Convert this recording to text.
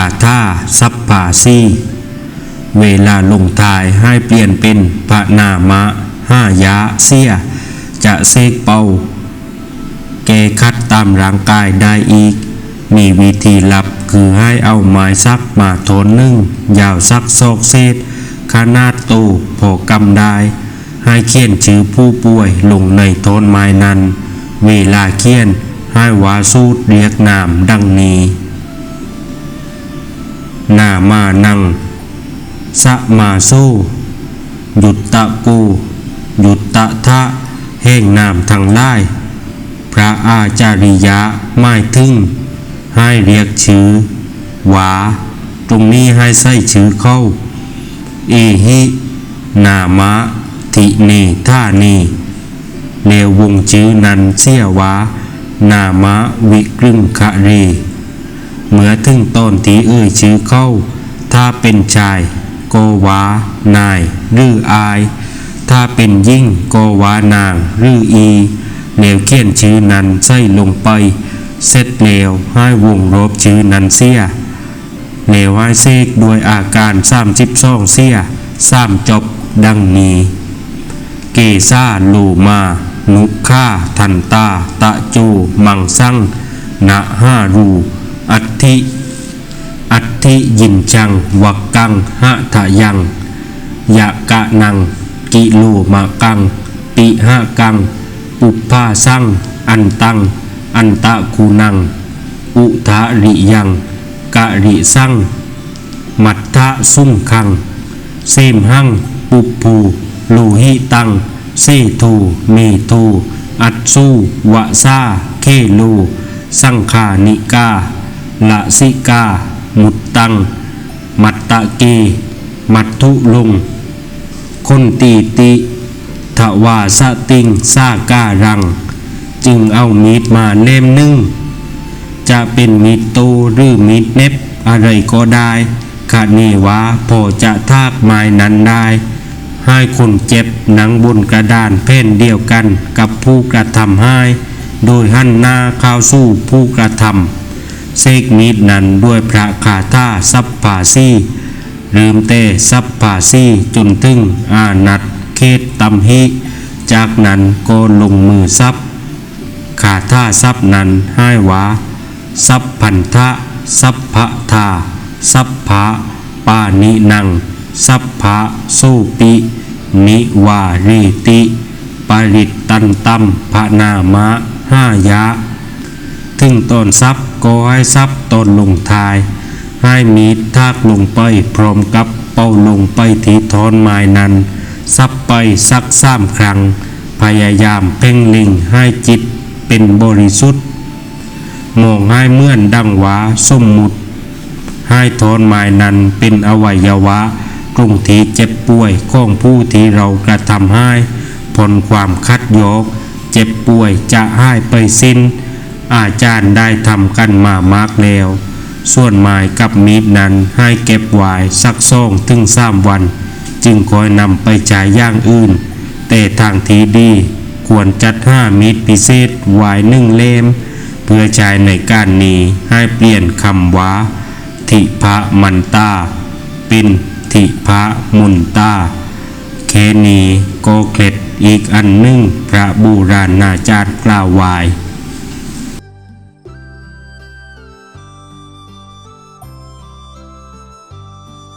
าท่าซับปาซีเวลาลงทายให้เปลี่ยนเป็นพระนามะห้ายะเสีย จะเสกเป่าแก้คัดตามร่างกายได้อีก มีวิธีลับคือให้เอาไม้ซักมาโทนนึ่ง ยาวซักซอกเศษขนาดโตพอกำได้ ให้เขียนชื่อผู้ป่วยลงในโทนไม้นั้น เวลาเขียนให้วาสูตรเรียกนามดังนี้ นามานังสะมาสู้หยุดตะกูหยุดตะทะแห่งนามทั้งหลายพระอาจาริยะไม่ถึงให้เรียกชื่อหวา ตรงนี้ให้ใส่ชื่อเข้า เอหินามะทิเนท่านีเลววงชื่อนันเสียวา นามะวิกรึงคะรเมื่อ ถึงตอนที่เอ่ยชื่อเข้า ถ้าเป็นชายโกวานาย หรืออาย ถ้าเป็นยิ่งโกวานาง หรืออีเหลวเขียนชื่อนั้นใส่ลงไป เสร็จเหลวให้วงรบชื่อนั้นเสียเหลวให้เสกด้วยอาการสามสิบสองเสียสามจบดังนี้ เกซาลูมา นุค่าทันตา ตะโจ มังสังนะห้ารู อัตถิอัตถิยินจังวักกังหะทะยังยะกะนังกิโลมากังปิหะกังปุพพาสังอันตังอันตะคูนังอุทะริ ละสิกา มุตตัง มัตตะเก มัตทุลง คนตีติทวาสติงซาการัง จึงเอามีดมาเล่มหนึ่ง จะเป็นมีดโตหรือมีดเน็บอะไรก็ได้ขาดนี่ว่าพอจะทากไม้นั้นได้ ให้คนเจ็บหนังบนกระดานแผ่นเดียวกันกับผู้กระทำให้ โดยหันหน้าเข้าสู่ผู้กระทำ เสกมีดนั้นด้วยพระคาถาซับผาซีลืมเตซับผาซีจนถึงอานัดเขตตำหิจากนั้นก็ลงมือซับขาท่าซับนั้นให้วาซับพันธะซับพะทาซับพะปานินังซับพะสูปิ นิวารีติปริตตันตัมพะนามะห้ายะ ถึงตอนซับ ก็ให้ซับตนลงทาย ให้มีดทากลงไปพร้อมกับเป้าลงไปที่ทอนไม้นั้น ซับไปสักสามครั้ง พยายามเพ่งลิงให้จิตเป็นบริสุทธิ์มองให้เมื่อนดังหวาสมมุติ ให้ทอนไม้นั้นเป็นอวัยวะตรงทีเจ็บป่วยของผู้ที่เรากระทำให้ผลความคัดยอกเจ็บป่วยจะให้ไปสิ้น อาจารย์ได้ทำกันมามากแล้ว ส่วนไม้กับมีดนั้นให้เก็บไว้สักซ่องถึงสามวัน จึงคอยนำไปจ่ายย่างอื่น แต่ทางทีดีควรจัดห้ามีดพิเศษไว้หนึ่งเล่ม เพื่อใช้ในการนี้ให้เปลี่ยนคำว่า ทิพะมันตาเป็นทิพะมุนตาเคนีโกเคล็ดอีกอันหนึ่งพระบูราณาจารย์กล่าวไว้